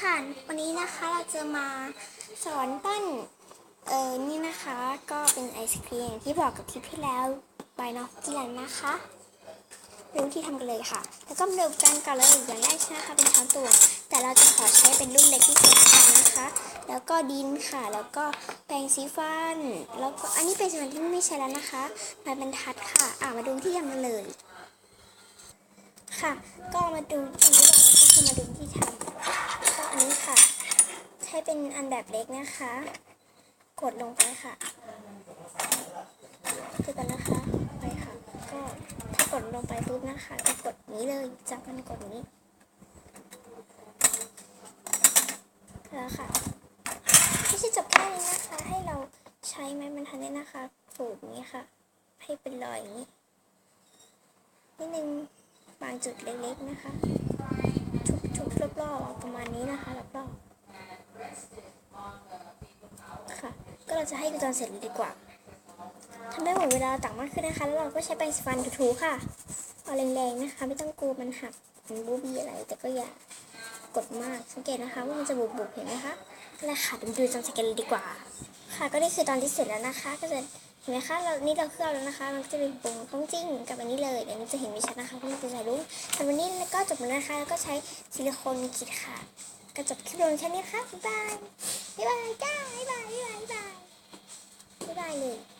ค่ะ วันนี้นะคะเราจะมาสอนปั้น เออนี่นะคะ ก็เป็นไอศครีมอย่างที่บอกกับคลิปที่แล้วบายน้องจิรันนะคะรู้ที่ทำกันเลยค่ะ แล้วก็มาดูกันก่อนเลยอย่างแรกใช่ไหมคะเป็นช้อนตวงแต่เราจะขอใช้เป็นรุ่นเล็กที่สุดค่ะนะคะ แล้วก็ดินค่ะ แล้วก็แปรงสีฟัน แล้วก็อันนี้เป็นส่วนที่ไม่ใช้แล้วนะคะไม้บรรทัดค่ะ อ่ามาดูที่ทำกันเลย ค่ะ ก็มาดูที่ก่อนนะคะคือมาดูที่ทำ ใช้เป็นอันแบบเล็กนะคะ กดลงไปค่ะคือกันนะคะ ไปค่ะ ก็ถ้ากดลงไปปุ๊บนะคะก็กดนี้เลยจับมันกดนี้แล้วค่ะไม่ใช่จบแค่นี้นะคะ ให้เราใช้ไม้บรรทัดเนี่ยนะคะผูกนี้ค่ะ ให้เป็นรอยอย่างนี้นิดนึงบางจุดเล็กๆนะคะ ทุบๆรอบๆประมาณนี้นะคะรอบๆค่ะ ก็ เราจะให้ตอนเสร็จเลยดีกว่าทำให้หมดเวลาตักมากขึ้นนะคะ แล้วเราก็ใช้แปรงสีฟันถูๆค่ะ เอาแรงๆนะคะ ไม่ต้องกลัวมันหักมันบูบี้อะไร แต่ก็อย่ากดมาก สังเกตนะคะว่ามันจะบุบๆเห็นไหมคะนั่นแหละค่ะเดี๋ยวมาดูตอนเสร็จกันเลยดีกว่า ค่ะ ก็นี่คือตอนที่เสร็จแล้วนะคะ ก็จะเห็นไหมคะ เรา นี่เราเคลือบแล้วนะคะ มันจะเป็นปุ่มต้องจิ้งกับอันนี้เลยเดี๋ยวนี้จะเห็นไม่ชัดนะคะเพราะมันเป็นสายรุ้งแต่วันนี้ก็จบแล้วนะคะ แล้วก็ใช้ซิลิโคนขีดค่ะ ก็จบคลิปลงแค่นี้ค่ะ บ๊ายบาย บ๊ายบาย จ้